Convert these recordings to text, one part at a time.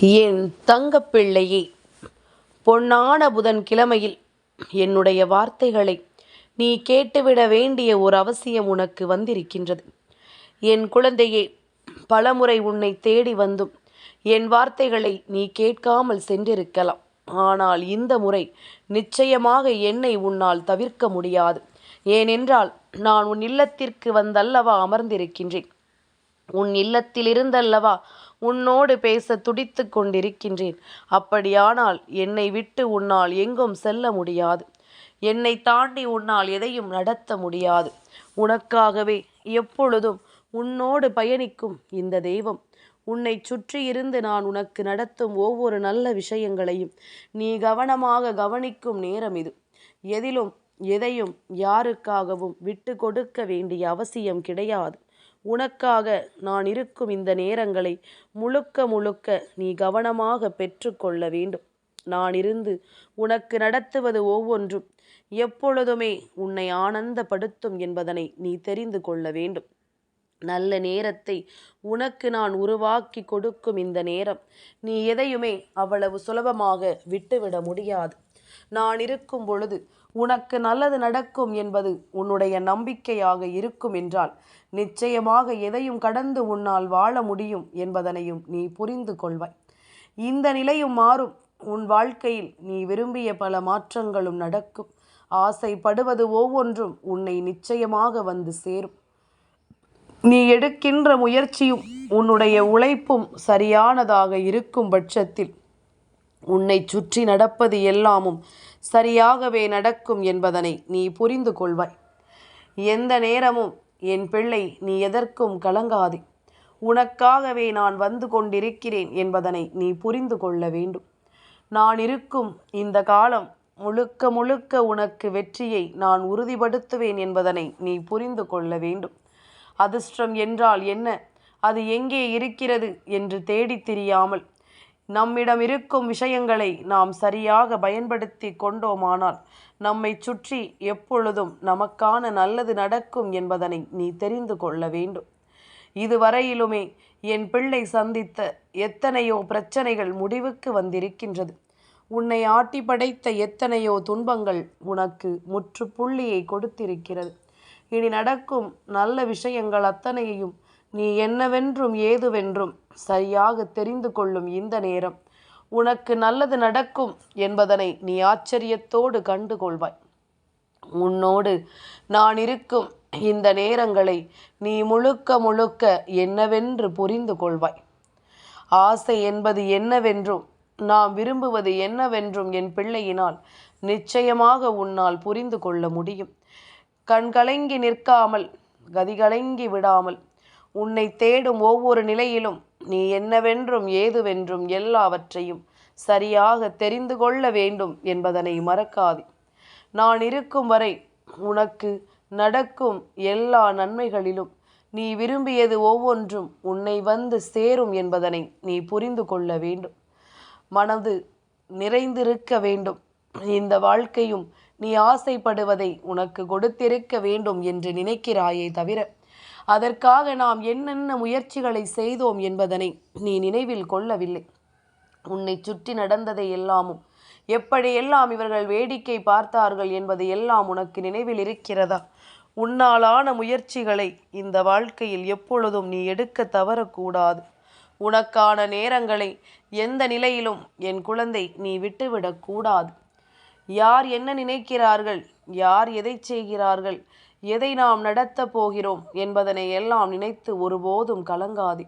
என் தங்கப்பிள்ளையே பொன்னான புதன் கிழமையில் என்னுடைய வார்த்தைகளை நீ கேட்டுவிட வேண்டிய ஒரு அவசியம் உனக்கு வந்திருக்கின்றது. என் குழந்தையே பலமுறை உன்னை தேடி வந்தும் என் வார்த்தைகளை நீ கேட்காமல் சென்றிருக்கலாம். ஆனால் இந்த முறை நிச்சயமாக என்னை உன்னால் தவிர்க்க முடியாது. ஏனென்றால் நான் உன் இல்லத்திற்கு வந்தல்லவா அமர்ந்திருக்கின்றேன். உன் இல்லத்திலிருந்தல்லவா உன்னோடு பேச துடித்து கொண்டிருக்கின்றேன். அப்படியானால் என்னை விட்டு உன்னால் எங்கும் செல்ல முடியாது. என்னை தாண்டி உன்னால் எதையும் நடத்த முடியாது. உனக்காகவே எப்பொழுதும் உன்னோடு பயணிக்கும் இந்த தெய்வம். உன்னை சுற்றியிருந்து நான் உனக்கு நடத்தும் ஒவ்வொரு நல்ல விஷயங்களையும் நீ கவனமாக கவனிக்கும் நேரம் இது. எதிலும் எதையும் யாருக்காகவும் விட்டு கொடுக்க வேண்டிய அவசியம் கிடையாது. உனக்காக நான் இருக்கும் இந்த நேரங்களை முழுக்க முழுக்க நீ கவனமாக பெற்றுக்கொள்ள வேண்டும். நான் இருந்து உனக்கு நடத்துவது ஒவ்வொன்றும் எப்பொழுதுமே உன்னை ஆனந்தப்படுத்தும் என்பதனை நீ தெரிந்து கொள்ள வேண்டும். நல்ல நேரத்தை உனக்கு நான் உருவாக்கி கொடுக்கும் இந்த நேரம் நீ எதையுமே அவ்வளவு சுலபமாக விட்டுவிட முடியாது. நான் இருக்கும் பொழுது உனக்கு நல்லது நடக்கும் என்பது உன்னுடைய நம்பிக்கையாக இருக்கும் என்றால் நிச்சயமாக எதையும் கடந்து உன்னால் வாழ முடியும் என்பதனையும் நீ புரிந்து கொள்வாய். இந்த நிலையும் மாறும். உன் வாழ்க்கையில் நீ விரும்பிய பல மாற்றங்களும் நடக்கும். ஆசைப்படுவது ஒவ்வொன்றும் உன்னை நிச்சயமாக வந்து சேரும். நீ எடுக்கின்ற முயற்சியும் உன்னுடைய உழைப்பும் சரியானதாக இருக்கும் பட்சத்தில் உன்னை சுற்றி நடப்பது எல்லாமும் சரியாகவே நடக்கும் என்பதனை நீ புரிந்து கொள்வாய். எந்த நேரமும் என் பிள்ளை நீ எதற்கும் கலங்காதே. உனக்காகவே நான் வந்து கொண்டிருக்கிறேன் என்பதனை நீ புரிந்து கொள்ள வேண்டும். நான் இருக்கும் இந்த காலம் முழுக்க முழுக்க உனக்கு வெற்றியை நான் உறுதிப்படுத்துவேன் என்பதனை நீ புரிந்து கொள்ள வேண்டும். அதிர்ஷ்டம் என்றால் என்ன? அது எங்கே இருக்கிறது என்று தேடித் திரியாமல் நம்மிடம் இருக்கும் விஷயங்களை நாம் சரியாக பயன்படுத்தி கொண்டோமானால் நம்மை சுற்றி எப்பொழுதும் நமக்கான நல்லது நடக்கும் என்பதனை நீ தெரிந்து கொள்ள வேண்டும். இதுவரையிலுமே என் பிள்ளை சந்தித்த எத்தனையோ பிரச்சனைகள் முடிவுக்கு வந்திருக்கின்றது. உன்னை ஆட்டி படைத்த எத்தனையோ துன்பங்கள் உனக்கு முற்றுப்புள்ளியை கொடுத்திருக்கிறது. இனி நடக்கும் நல்ல விஷயங்கள் அத்தனையையும் நீ என்னவென்றும் ஏதுவென்றும் சரியாக தெரிந்து கொள்ளும் இந்த நேரம். உனக்கு நல்லது நடக்கும் என்பதனை நீ ஆச்சரியத்தோடு கண்டு கொள்வாய். உன்னோடு நான் இருக்கும் இந்த நேரங்களை நீ முழுக்க முழுக்க என்னவென்று புரிந்து கொள்வாய். ஆசை என்பது என்னவென்றும் நாம் விரும்புவது என்னவென்றும் என் பிள்ளையினால் நிச்சயமாக உன்னால் புரிந்து கொள்ள முடியும். கண்கலங்கி நிற்காமல் கதிகலங்கி விடாமல் உன்னை தேடும் ஒவ்வொரு நிலையிலும் நீ என்னவென்றும் ஏதுவென்றும் எல்லாவற்றையும் சரியாக தெரிந்து கொள்ள வேண்டும் என்பதனை மறக்காதே. நான் இருக்கும் வரை உனக்கு நடக்கும் எல்லா நன்மைகளிலும் நீ விரும்பியது ஒவ்வொன்றும் உன்னை வந்து சேரும் என்பதனை நீ புரிந்து கொள்ள வேண்டும். மனது நிறைந்திருக்க வேண்டும். இந்த வாழ்க்கையும் நீ ஆசைப்படுவதை உனக்கு கொடுத்திருக்க வேண்டும் என்று நினைக்கிறாயே தவிர அதற்காக நாம் என்னென்ன முயற்சிகளை செய்தோம் என்பதனை நீ நினைவில் கொள்ளவில்லை. உன்னை சுற்றி நடந்ததை எல்லாமும் எப்படியெல்லாம் இவர்கள் வேடிக்கை பார்த்தார்கள் என்பது எல்லாம் உனக்கு நினைவில் இருக்கிறதா? உன்னாலான முயற்சிகளை இந்த வாழ்க்கையில் எப்பொழுதும் நீ எடுக்க தவறக்கூடாது. உனக்கான நேரங்களை எந்த நிலையிலும் என் குழந்தை நீ விட்டுவிடக்கூடாது. யார் என்ன நினைக்கிறார்கள் யார் எதை செய்கிறார்கள் எதை நாம் நடத்தப் போகிறோம் என்பதனை எல்லாம் நினைத்து ஒருபோதும் கலங்காதே.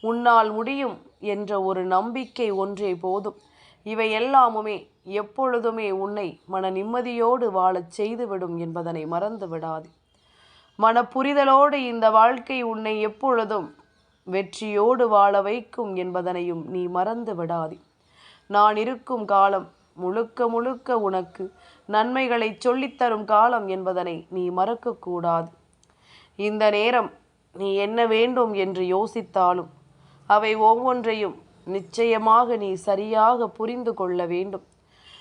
உன்னால் முடியும் என்ற ஒரு நம்பிக்கை ஒன்றே போதும். இவை எல்லாமுமே எப்பொழுதுமே உன்னை மன நிம்மதியோடு வாழச் செய்துவிடும் என்பதனை மறந்து விடாது. மன புரிதலோடு இந்த வாழ்க்கை உன்னை எப்பொழுதும் வெற்றியோடு வாழ வைக்கும் என்பதனையும் நீ மறந்து விடாதே. நான் இருக்கும் காலம் முழுக்க முழுக்க உனக்கு நன்மைகளை சொல்லித்தரும் காலம் என்பதனை நீ மறக்கக்கூடாது. இந்த நேரம் நீ என்ன வேண்டும் என்று யோசித்தாலும் அவை ஒவ்வொன்றையும் நிச்சயமாக நீ சரியாக புரிந்து கொள்ள வேண்டும்.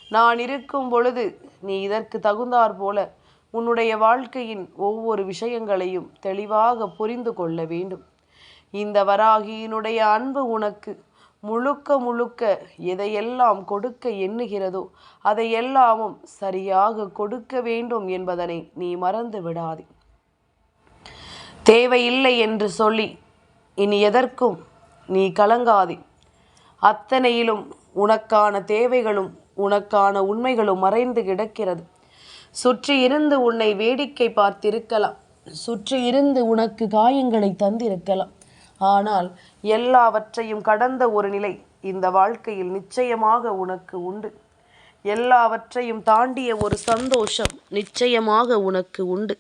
நான் இருக்கும் பொழுது நீ இதற்கு தகுந்தாற் போல உன்னுடைய வாழ்க்கையின் ஒவ்வொரு விஷயங்களையும் தெளிவாக புரிந்து கொள்ள வேண்டும். இந்த வராகியினுடைய அன்பு உனக்கு முழுக்க முழுக்க எதையெல்லாம் கொடுக்க எண்ணுகிறதோ அதையெல்லாமும் சரியாக கொடுக்க வேண்டும் என்பதனை நீ மறந்து விடாதே. தேவையில்லை என்று சொல்லி இனி எதற்கும் நீ கலங்காதே. அத்தனையிலும் உனக்கான தேவைகளும் உனக்கான உண்மைகளும் மறைந்து கிடக்கிறது. சுற்றி இருந்து உன்னை வேடிக்கை பார்த்திருக்கலாம். சுற்றி இருந்து உனக்கு காயங்களை தந்திருக்கலாம். ஆனால் எல்லாவற்றையும் கடந்த ஒரு நிலை இந்த வாழ்க்கையில் நிச்சயமாக உனக்கு உண்டு. எல்லாவற்றையும் தாண்டிய ஒரு சந்தோஷம் நிச்சயமாக உனக்கு உண்டு.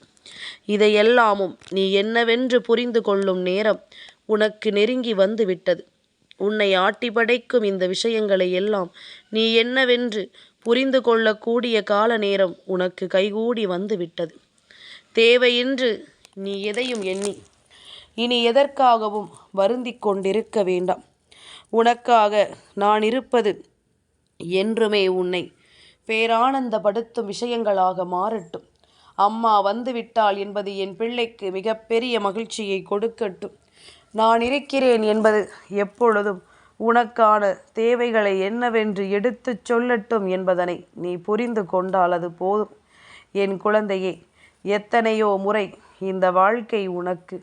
இதையெல்லாமும் நீ என்னவென்று புரிந்து கொள்ளும் நேரம் உனக்கு நெருங்கி வந்து விட்டது. உன்னை ஆட்டி படைக்கும் இந்த விஷயங்களை எல்லாம் நீ என்னவென்று புரிந்து கொள்ளக்கூடிய கால நேரம் உனக்கு கைகூடி வந்து விட்டது. தேவையின்று நீ எதையும் எண்ணி இனி எதற்காகவும் வருந்தி கொண்டிருக்க வேண்டாம். உனக்காக நான் இருப்பது என்றுமே உன்னை பேரானந்தப்படுத்தும் விஷயங்களாக மாறட்டும். அம்மா வந்துவிட்டாள் என்பது என் பிள்ளைக்கு மிகப்பெரிய மகிழ்ச்சியை கொடுக்கட்டும். நான் இருக்கிறேன் என்பது எப்பொழுதும் உனக்கான தேவைகளை என்னவென்று எடுத்துச் சொல்லட்டும் என்பதனை நீ புரிந்து கொண்டால் அது போதும். என் குழந்தையே எத்தனையோ முறை இந்த வாழ்க்கை உனக்கு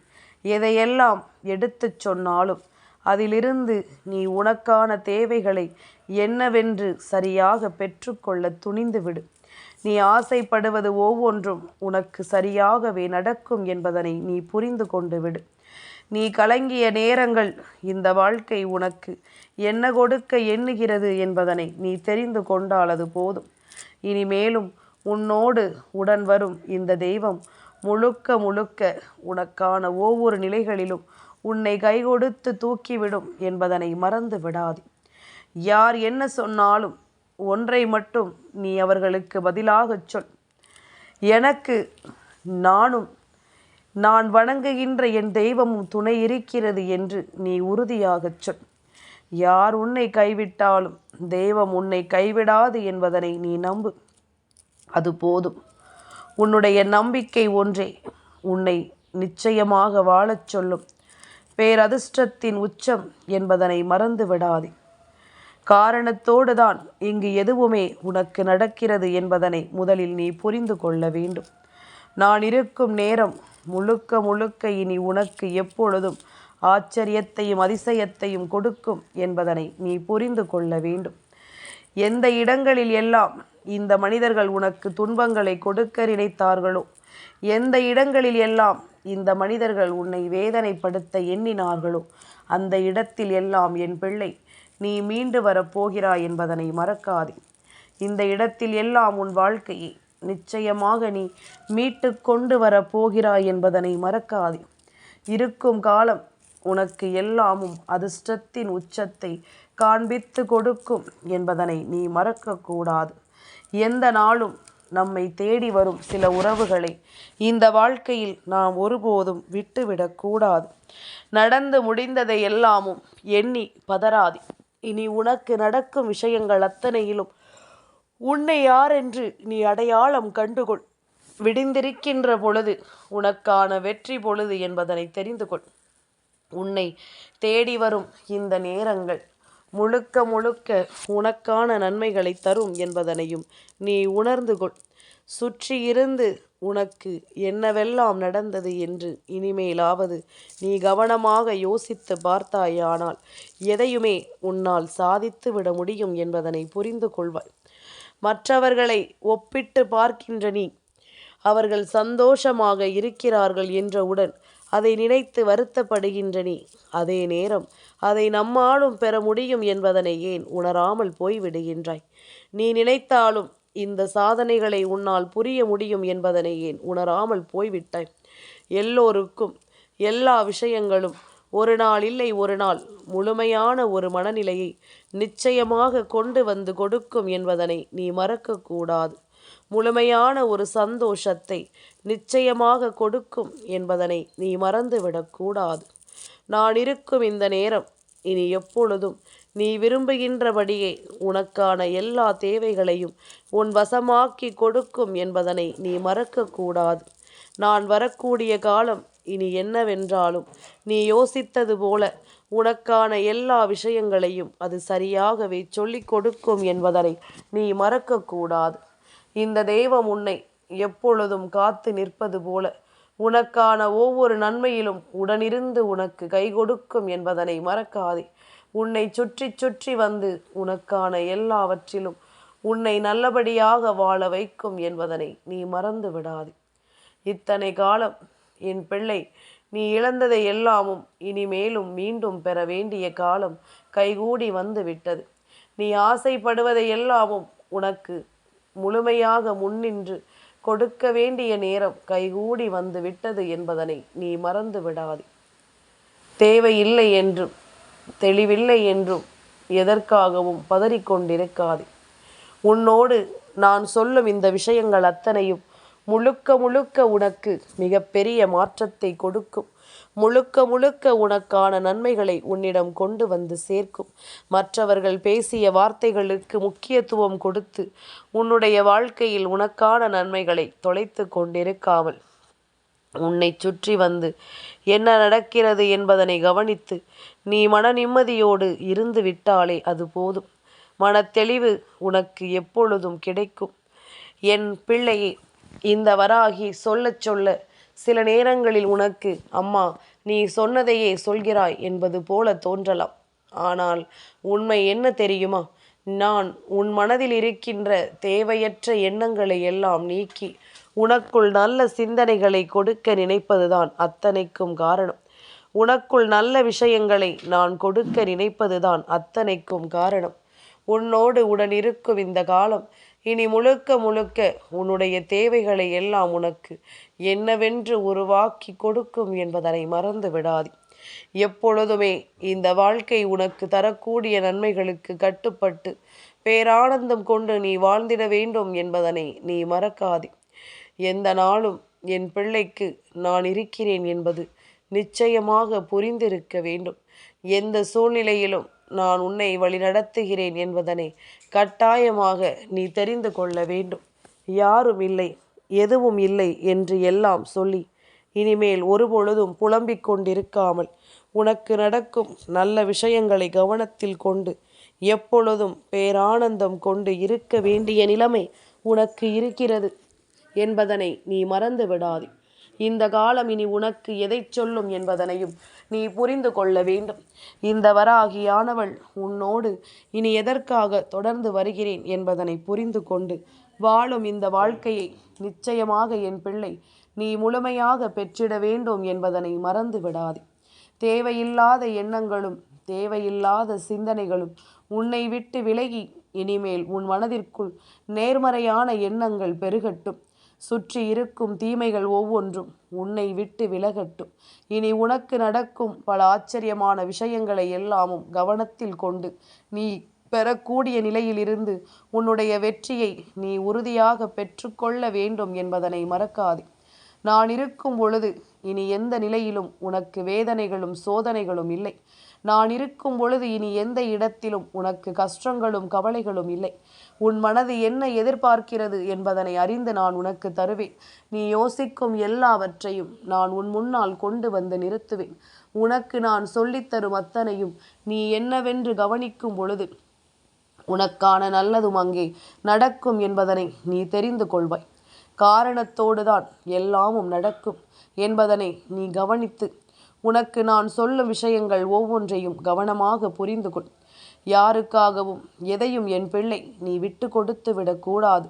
எதையெல்லாம் எடுத்துச் சொன்னாலும் அதிலிருந்து நீ உனக்கான தேவைகளை என்னவென்று சரியாக பெற்றுக்கொள்ள துணிந்துவிடு. நீ ஆசைப்படுவது ஒவ்வொன்றும் உனக்கு சரியாகவே நடக்கும் என்பதனை நீ புரிந்து கொண்டு விடு. நீ கலங்கிய நேரங்கள் இந்த வாழ்க்கை உனக்கு என்ன கொடுக்க எண்ணுகிறது என்பதனை நீ தெரிந்து கொண்டால் அது போதும். இனிமேலும் உன்னோடு உடன் வரும் இந்த தெய்வம் முழுக்க முழுக்க உனக்கான ஒவ்வொரு நிலைகளிலும் உன்னை கைகொடுத்து தூக்கிவிடும் என்பதனை மறந்து விடாது. யார் என்ன சொன்னாலும் ஒன்றை மட்டும் நீ அவர்களுக்கு பதிலாகச் சொல். எனக்கு நானும் நான் வணங்குகின்ற என் தெய்வமும் துணை இருக்கிறது என்று நீ உறுதியாகச் சொல். யார் உன்னை கைவிட்டாலும் தெய்வம் உன்னை கைவிடாது என்பதனை நீ நம்பு. அது போதும். உன்னுடைய நம்பிக்கை ஒன்றே. உன்னை நிச்சயமாக வாழச் சொல்லும். பேரதிர்ஷ்டத்தின் உச்சம் என்பதனை மறந்து விடாதே. காரணத்தோடு தான் இங்கு எதுவுமே உனக்கு நடக்கிறது என்பதனை முதலில் நீ புரிந்து கொள்ள வேண்டும். நான் இருக்கும் நேரம் முழுக்க முழுக்க இனி உனக்கு எப்பொழுதும் ஆச்சரியத்தையும் அதிசயத்தையும் கொடுக்கும் என்பதனை நீ புரிந்து கொள்ள வேண்டும். எந்த இடங்களில் எல்லாம் இந்த மனிதர்கள் உனக்கு துன்பங்களை கொடுக்க நினைத்தார்களோ? எந்த இடங்களில் எல்லாம் இந்த மனிதர்கள் உன்னை வேதனைப்படுத்த எண்ணினார்களோ அந்த இடத்தில் எல்லாம் என் பிள்ளை நீ மீண்டு வரப்போகிறாய் என்பதனை மறக்காதே. இந்த இடத்தில் எல்லாம் உன் வாழ்க்கையை நிச்சயமாக நீ மீட்டு கொண்டு வரப்போகிறாய் என்பதனை மறக்காதே. இருக்கும் காலம் உனக்கு எல்லாமும் அதிர்ஷ்டத்தின் உச்சத்தை காண்பித்து கொடுக்கும் என்பதனை நீ மறக்கக்கூடாது. எந்த நாளும் நம்மை தேடி வரும் சில உறவுகளை இந்த வாழ்க்கையில் நாம் ஒருபோதும் விட்டுவிடக்கூடாது நடந்து முடிந்ததை எல்லாமும் எண்ணி பதறாதே. இனி உனக்கு நடக்கும் விஷயங்கள் அத்தனையிலும் உன்னை யாரென்று நீ அடையாளம் கண்டுகொள். விடிந்திருக்கின்ற பொழுது உனக்கான வெற்றி பொழுது என்பதனை தெரிந்து கொள் உன்னை தேடி வரும் இந்த நேரங்கள் முழுக்க முழுக்க உனக்கான நன்மைகளை தரும் என்பதனையும் நீ உணர்ந்து கொள். சுற்றி இருந்து உனக்கு என்னவெல்லாம் நடந்தது என்று இனிமேலாவது நீ கவனமாக யோசித்து பார்த்தாயானால் எதையுமே உன்னால் சாதித்து விட முடியும் என்பதனை புரிந்து கொள்வாய். மற்றவர்களை ஒப்பிட்டு பார்க்கின்ற நீ அவர்கள் சந்தோஷமாக இருக்கிறார்கள் என்றவுடன் அதை நினைத்து வருத்தப்படுகின்ற நீ அதே நேரம் அதை நம்மாலும் பெற முடியும் என்பதனை ஏன் உணராமல் போய்விடுகின்றாய்? நீ நினைத்தாலும் இந்த சாதனைகளை உன்னால் புரிய முடியும் என்பதனை ஏன் உணராமல் போய்விட்டாய்? எல்லோருக்கும் எல்லா விஷயங்களும் ஒரு நாள் இல்லை ஒரு நாள் முழுமையான ஒரு மனநிலையை நிச்சயமாக கொண்டு வந்து கொடுக்கும் என்பதனை நீ மறக்கக்கூடாது. முழுமையான ஒரு சந்தோஷத்தை நிச்சயமாக கொடுக்கும் என்பதனை நீ மறந்துவிடக்கூடாது. நான் இருக்கும் இந்த நேரம் இனி எப்பொழுதும் நீ விரும்புகின்றபடியே உனக்கான எல்லா தேவைகளையும் உன் வசமாக்கி கொடுக்கும் என்பதனை நீ மறக்கக்கூடாது. நான் வரக்கூடிய காலம் இனி என்னவென்றாலும் நீ யோசித்தது போல உனக்கான எல்லா விஷயங்களையும் அது சரியாகவே சொல்லிக் கொடுக்கும் என்பதனை நீ மறக்கக்கூடாது. இந்த தெய்வம் உன்னை எப்பொழுதும் காத்து நிற்பது போல. உனக்கான ஒவ்வொரு நன்மையிலும் உடனிருந்து உனக்கு கை கொடுக்கும் என்பதனை மறக்காதே. உன்னை சுற்றி சுற்றி வந்து உனக்கான எல்லாவற்றிலும் உன்னை நல்லபடியாக வாழ வைக்கும் என்பதனை நீ மறந்து விடாதே. இத்தனை காலம் என் பிள்ளை நீ இழந்ததை எல்லாமும் இனிமேலும் மீண்டும் பெற வேண்டிய காலம் கைகூடி வந்து விட்டது. நீ ஆசைப்படுவதை எல்லாமும் உனக்கு முழுமையாக முன்னின்று கொடுக்க வேண்டிய நேரம் கைகூடி வந்து விட்டது என்பதனை நீ மறந்து விடாதே. தேவையில்லை என்றும் தெளிவில்லை என்றும் எதற்காகவும் பதறிக்கொண்டிருக்காதே. உன்னோடு நான் சொல்லும் இந்த விஷயங்கள் அத்தனையும் முழுக்க முழுக்க உனக்கு மிகப்பெரிய மாற்றத்தை கொடுக்கும். முழுக்க முழுக்க உனக்கான நன்மைகளை உன்னிடம் கொண்டு வந்து சேர்க்கும். மற்றவர்கள் பேசிய வார்த்தைகளுக்கு முக்கியத்துவம் கொடுத்து உன்னுடைய வாழ்க்கையில் உனக்கான நன்மைகளை தொலைத்து கொண்டிருக்காமல் உன்னை சுற்றி வந்து என்ன நடக்கிறது என்பதனை கவனித்து நீ மன நிம்மதியோடு இருந்து விட்டாலே அது போதும். மனத்தெளிவு உனக்கு எப்பொழுதும் கிடைக்கும். என் பிள்ளையை இந்த வராகி சொல்லச் சொல்ல சில நேரங்களில் உனக்கு அம்மா நீ சொன்னதையே சொல்கிறாய் என்பது போல தோன்றலாம். ஆனால் உண்மை என்ன தெரியுமா? நான் உன் மனதில் இருக்கின்ற தேவையற்ற எண்ணங்களை எல்லாம் நீக்கி உனக்குள் நல்ல சிந்தனைகளை கொடுக்க நினைப்பதுதான் அத்தனைக்கும் காரணம். உனக்குள் நல்ல விஷயங்களை நான் கொடுக்க நினைப்பதுதான் அத்தனைக்கும் காரணம். உன்னோடு உடன் இருக்கும் இந்த காலம் இனி முழுக்க முழுக்க உன்னுடைய தேவைகளை எல்லாம் உனக்கு என்னவென்று உருவாக்கி கொடுக்கும் என்பதனை மறந்து விடாதே. எப்பொழுதுமே இந்த வாழ்க்கை உனக்கு தரக்கூடிய நன்மைகளுக்கு கட்டுப்பட்டு பேரானந்தம் கொண்டு நீ வாழ்ந்திட வேண்டும் என்பதனை நீ மறக்காதே. எந்த நாளும் என் பிள்ளைக்கு நான் இருக்கிறேன் என்பது நிச்சயமாக புரிந்திருக்க வேண்டும். எந்த சூழ்நிலையிலும் நான் உன்னை வழிநடத்துகிறேன் என்பதனை கட்டாயமாக நீ தெரிந்து கொள்ள வேண்டும். யாரும் இல்லை எதுவும் இல்லை என்று எல்லாம் சொல்லி இனிமேல் ஒருபொழுதும் புலம்பிக் கொண்டிருக்காமல் உனக்கு நடக்கும் நல்ல விஷயங்களை கவனத்தில் கொண்டு எப்பொழுதும் பேரானந்தம் கொண்டு இருக்க வேண்டிய நிலைமை உனக்கு இருக்கிறது என்பதனை நீ மறந்து விடாதே இந்த காலம் இனி உனக்கு எதை சொல்லும் என்பதனையும் நீ புரிந்து கொள்ள வேண்டும். இந்த வராகியானவள் உன்னோடு இனி எதற்காக தொடர்ந்து வருகிறேன் என்பதனை புரிந்து கொண்டு வாழும் இந்த வாழ்க்கையை நிச்சயமாக என் பிள்ளை நீ முழுமையாக பெற்றிட வேண்டும் என்பதனை மறந்து விடாதே. தேவையில்லாத எண்ணங்களும் தேவையில்லாத சிந்தனைகளும் உன்னை விட்டு விலகி இனிமேல் உன் மனதிற்குள் நேர்மறையான எண்ணங்கள் பெருகட்டும். சுற்றி இருக்கும் தீமைகள் ஒவ்வொன்றும் உன்னை விட்டு விலகட்டும். இனி உனக்கு நடக்கும் பல ஆச்சரியமான விஷயங்களை எல்லாமும் கவனத்தில் கொண்டு நீ பெறக்கூடிய நிலையிலிருந்து உன்னுடைய வெற்றியை நீ உறுதியாக பெற்றுக்கொள்ள வேண்டும் என்பதனை மறக்காதே. நான் இருக்கும் பொழுது இனி எந்த நிலையிலும் உனக்கு வேதனைகளும் சோதனைகளும் இல்லை. நான் இருக்கும் பொழுது இனி எந்த இடத்திலும் உனக்கு கஷ்டங்களும் கவலைகளும் இல்லை. உன் மனது என்ன எதிர்பார்க்கிறது என்பதனை அறிந்து நான் உனக்கு தருவேன். நீ யோசிக்கும் எல்லாவற்றையும் நான் உன் முன்னால் கொண்டு வந்து நிறுத்துவேன். உனக்கு நான் சொல்லித்தரும் அத்தனையும் நீ என்னவென்று கவனிக்கும் பொழுது உனக்கான நல்லதும் அங்கே நடக்கும் என்பதனை நீ தெரிந்து கொள்வாய். காரணத்தோடு தான் எல்லாமும் நடக்கும் என்பதனை நீ கவனித்து உனக்கு நான் சொல்லும் விஷயங்கள் ஒவ்வொன்றையும் கவனமாக புரிந்து கொள் யாருக்காகவும் எதையும் என் பிள்ளை நீ விட்டு கொடுத்து விடக்கூடாது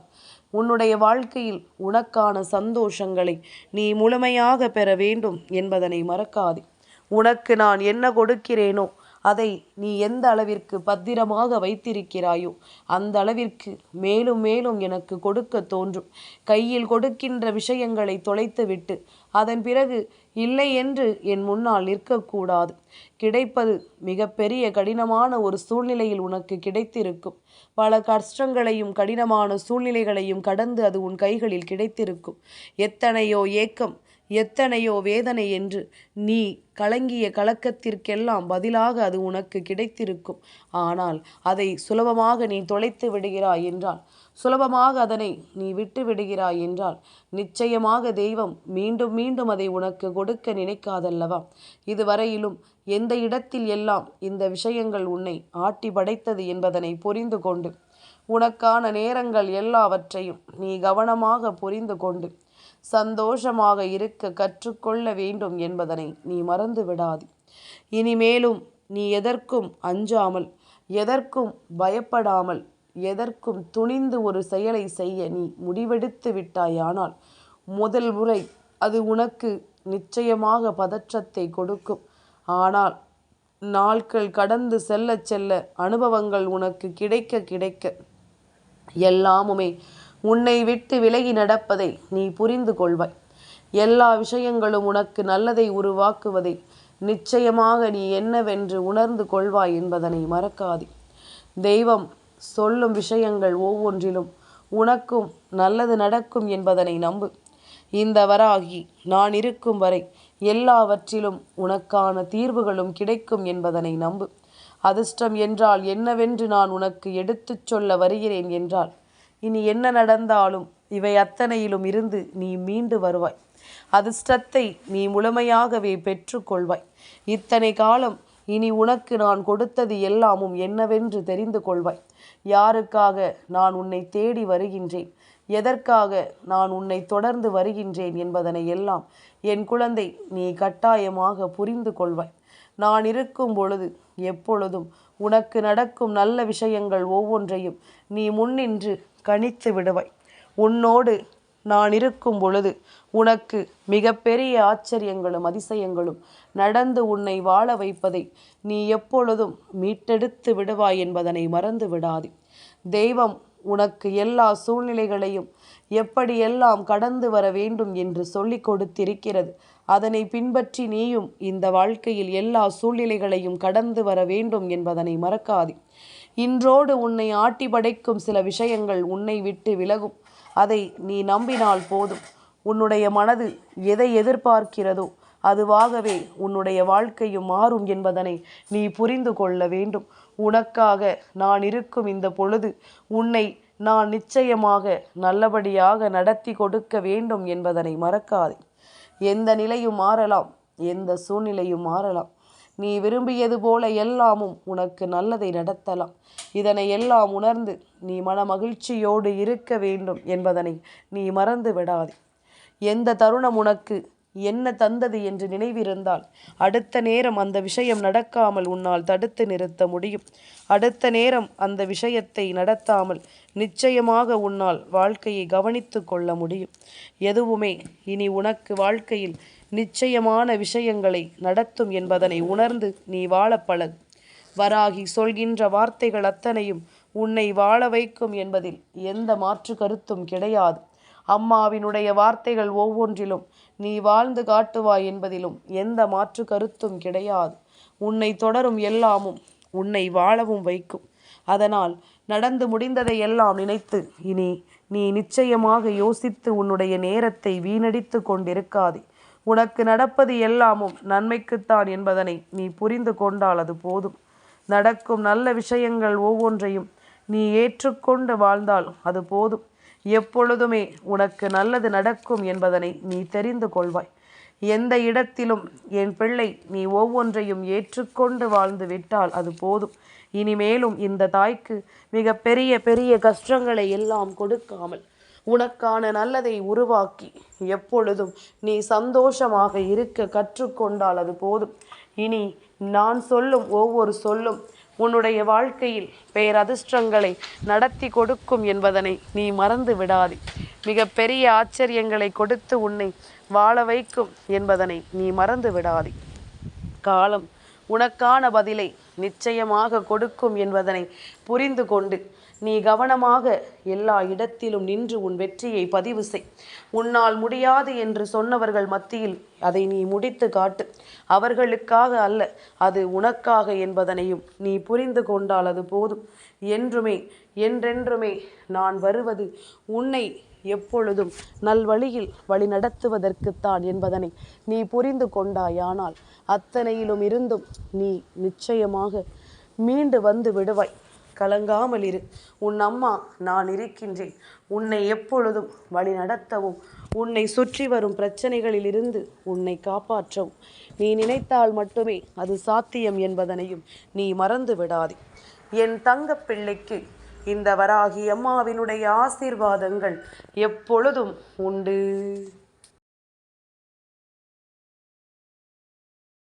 உன்னுடைய வாழ்க்கையில் உனக்கான சந்தோஷங்களை நீ முழுமையாக பெற வேண்டும் என்பதனை மறக்காதே. உனக்கு நான் என்ன கொடுக்கிறேனோ அதை நீ எந்த அளவிற்கு பத்திரமாக வைத்திருக்கிறாயோ அந்த அளவிற்கு மேலும் மேலும் எனக்கு கொடுக்க தோன்றும். கையில் கொடுக்கின்ற விஷயங்களை தொலைத்துவிட்டு அதன் பிறகு இல்லை என்று என் முன்னால் நிற்கக்கூடாது. கிடைப்பது மிகப்பெரிய கடினமான ஒரு சூழ்நிலையில் உனக்கு கிடைத்திருக்கும். பல கஷ்டங்களையும் கடினமான சூழ்நிலைகளையும் கடந்து அது உன் கைகளில் கிடைத்திருக்கும். எத்தனையோ ஏக்கம் எத்தனையோ வேதனை என்று நீ கலங்கிய கலக்கத்திற்கெல்லாம் பதிலாக அது உனக்கு கிடைத்திருக்கும். ஆனால் அதை சுலபமாக நீ தொலைத்து விடுகிறாய் என்றால் சுலபமாக அதனை நீ விட்டு விடுகிறாய் என்றால் நிச்சயமாக தெய்வம் மீண்டும் மீண்டும் அதை உனக்கு கொடுக்க நினைக்காதல்லவா? இதுவரையிலும் எந்த இடத்தில் எல்லாம் இந்த விஷயங்கள் உன்னை ஆட்டி படைத்தது என்பதனை புரிந்து கொண்டு உனக்கான நேரங்கள் எல்லாவற்றையும் நீ கவனமாக புரிந்து கொண்டு சந்தோஷமாக இருக்க கற்றுக்கொள்ள வேண்டும் என்பதனை நீ மறந்து விடாது. இனிமேலும் நீ எதற்கும் அஞ்சாமல் எதற்கும் பயப்படாமல் எதற்கும் துணிந்து ஒரு செயலை செய்ய நீ முடிவெடுத்து விட்டாயானால் முதல் முறை அது உனக்கு நிச்சயமாக பதற்றத்தை கொடுக்கும். ஆனால் நாட்கள் கடந்து செல்ல செல்ல அனுபவங்கள் உனக்கு கிடைக்க கிடைக்க எல்லாமுமே உன்னை விட்டு விலகி நடப்பதை நீ புரிந்து கொள்வாய். எல்லா விஷயங்களும் உனக்கு நல்லதை உருவாக்குவதை நிச்சயமாக நீ என்னவென்று உணர்ந்து கொள்வாய் என்பதனை மறக்காதே. தெய்வம் சொல்லும் விஷயங்கள் ஒவ்வொன்றிலும் உனக்கும் நல்லது நடக்கும் என்பதனை நம்பு. இந்த வராகி நான் இருக்கும் வரை எல்லாவற்றிலும் உனக்கான தீர்வுகளும் கிடைக்கும் என்பதனை நம்பு. அதிர்ஷ்டம் என்றால் என்னவென்று நான் உனக்கு எடுத்துச் சொல்ல வருகிறேன் என்றால் இனி என்ன நடந்தாலும் இவை அத்தனையிலும் இருந்து நீ மீண்டு வருவாய். அதிர்ஷ்டத்தை நீ முழுமையாகவே பெற்றுக்கொள்வாய். இத்தனை காலம் இனி உனக்கு நான் கொடுத்தது எல்லாமும் என்னவென்று தெரிந்து கொள்வாய். யாருக்காக நான் உன்னை தேடி வருகின்றேன்? எதற்காக நான் உன்னை தொடர்ந்து வருகின்றேன் என்பதனை எல்லாம் என் குழந்தை நீ கட்டாயமாக புரிந்து கொள்வாய். நான் இருக்கும் பொழுது எப்பொழுதும் உனக்கு நடக்கும் நல்ல விஷயங்கள் ஒவ்வொன்றையும் நீ முன்னின்று கணித்து விடுவாய். உன்னோடு நான் இருக்கும் பொழுது உனக்கு மிகப்பெரிய ஆச்சரியங்களும் அதிசயங்களும் நடந்து உன்னை வாழ வைப்பதை நீ எப்பொழுதும் மீட்டெடுத்து விடுவாய் என்பதனை மறந்து விடாதே. தெய்வம் உனக்கு எல்லா சூழ்நிலைகளையும் எப்படியெல்லாம் கடந்து வர வேண்டும் என்று சொல்லிக் கொடுத்திருக்கிறது அதனை பின்பற்றி நீயும் இந்த வாழ்க்கையில் எல்லா சூழ்நிலைகளையும் கடந்து வர வேண்டும் என்பதனை மறக்காதே. இன்றோடு உன்னை ஆட்டி படைக்கும் சில விஷயங்கள் உன்னை விட்டு விலகும். அதை நீ நம்பினால் போதும். உன்னுடைய மனது எதை எதிர்பார்க்கிறதோ அதுவாகவே உன்னுடைய வாழ்க்கையும் மாறும் என்பதனை நீ புரிந்து கொள்ள வேண்டும். உனக்காக நான் இருக்கும் இந்த பொழுது உன்னை நான் நிச்சயமாக நல்லபடியாக நடத்தி கொடுக்க வேண்டும் என்பதனை மறக்காதே. எந்த நிலையும் மாறலாம் எந்த சூழ்நிலையும் மாறலாம். நீ விரும்பியது போல எல்லாமும் உனக்கு நல்லதை நடத்தலாம். இதனை எல்லாம் உணர்ந்து நீ மன மகிழ்ச்சியோடு இருக்க வேண்டும் என்பதனை நீ மறந்து விடாதே. எந்த தருணம் உனக்கு என்ன தந்தது என்று நினைவிருந்தால் அடுத்த நேரம் அந்த விஷயம் நடக்காமல் உன்னால் தடுத்து நிறுத்த முடியும். அடுத்த நேரம் அந்த விஷயத்தை நடத்தாமல் நிச்சயமாக உன்னால் வாழ்க்கையை கவனித்து கொள்ள முடியும். எதுவுமே இனி உனக்கு வாழ்க்கையில் நிச்சயமான விஷயங்களை நடத்தும் என்பதனை உணர்ந்து நீ வாழ பழகு. வராகி சொல்கின்ற வார்த்தைகள் அத்தனையும் உன்னை வாழ வைக்கும் என்பதில் எந்த மாற்று கருத்தும் கிடையாது. அம்மாவினுடைய வார்த்தைகள் ஒவ்வொன்றிலும் நீ வாழ்ந்து காட்டுவாய் என்பதிலும் எந்த மாற்று கருத்தும் கிடையாது. உன்னை தொடரும் எல்லாமும் உன்னை வாழவும் வைக்கும். அதனால் நடந்து முடிந்ததை எல்லாம் நினைத்து இனி நீ நிச்சயமாக யோசித்து உன்னுடைய நேரத்தை வீணடித்து கொண்டிருக்காதே. உனக்கு நடப்பது எல்லாமும் நன்மைக்குத்தான் என்பதனை நீ புரிந்து கொண்டால் அது போதும். நடக்கும் நல்ல விஷயங்கள் ஒவ்வொன்றையும் நீ ஏற்றுக்கொண்டு வாழ்ந்தால் அது போதும். எப்பொழுதுமே உனக்கு நல்லது நடக்கும் என்பதனை நீ தெரிந்து கொள்வாய். எந்த இடத்திலும் என் பிள்ளை நீ ஒவ்வொன்றையும் ஏற்றுக்கொண்டு வாழ்ந்து விட்டால் அது போதும். இனிமேலும் இந்த தாய்க்கு மிக பெரிய பெரிய கஷ்டங்களை எல்லாம் கொடுக்காமல் உனக்கான நல்லதை உருவாக்கி எப்பொழுதும் நீ சந்தோஷமாக இருக்க கற்றுக்கொண்டால் அது போதும். இனி நான் சொல்லும் ஒவ்வொரு சொல்லும் உன்னுடைய வாழ்க்கையில் பேரதிர்ஷ்டங்களை நடத்தி கொடுக்கும் என்பதனை நீ மறந்து விடாதே. மிக பெரிய ஆச்சரியங்களை கொடுத்து உன்னை வாழ வைக்கும் என்பதனை நீ மறந்து விடாதே. காலம் உனக்கான பதிலை நிச்சயமாக கொடுக்கும் என்பதனை புரிந்து கொண்டு நீ கவனமாக எல்லா இடத்திலும் நின்று உன் வெற்றியை பதிவு செய். உன்னால் முடியாது என்று சொன்னவர்கள் மத்தியில் அதை நீ முடித்து காட்டு. அவர்களுக்காக அல்ல அது உனக்காக என்பதனையும் நீ புரிந்து கொண்டால் அது போதும். என்றுமே என்றென்றுமே நான் வருவது உன்னை எப்பொழுதும் நல்வழியில் வழி நடத்துவதற்குத்தான் என்பதனை நீ புரிந்து கொண்டாயானால் அத்தனையிலும் இருந்தும் நீ நிச்சயமாக மீண்டு வந்து விடுவாய். கலங்காமல் இரு. உன் அம்மா நான் இருக்கின்றேன். உன்னை எப்பொழுதும் வழி நடத்தவும் உன்னை சுற்றி வரும் பிரச்சனைகளிலிருந்து உன்னை காப்பாற்றவும். நீ நினைத்தால் மட்டுமே அது சாத்தியம் என்பதனையும் நீ மறந்து விடாதே. என் தங்க பிள்ளைக்கு இந்த வராகி அம்மாவினுடைய ஆசீர்வாதங்கள் எப்பொழுதும் உண்டு.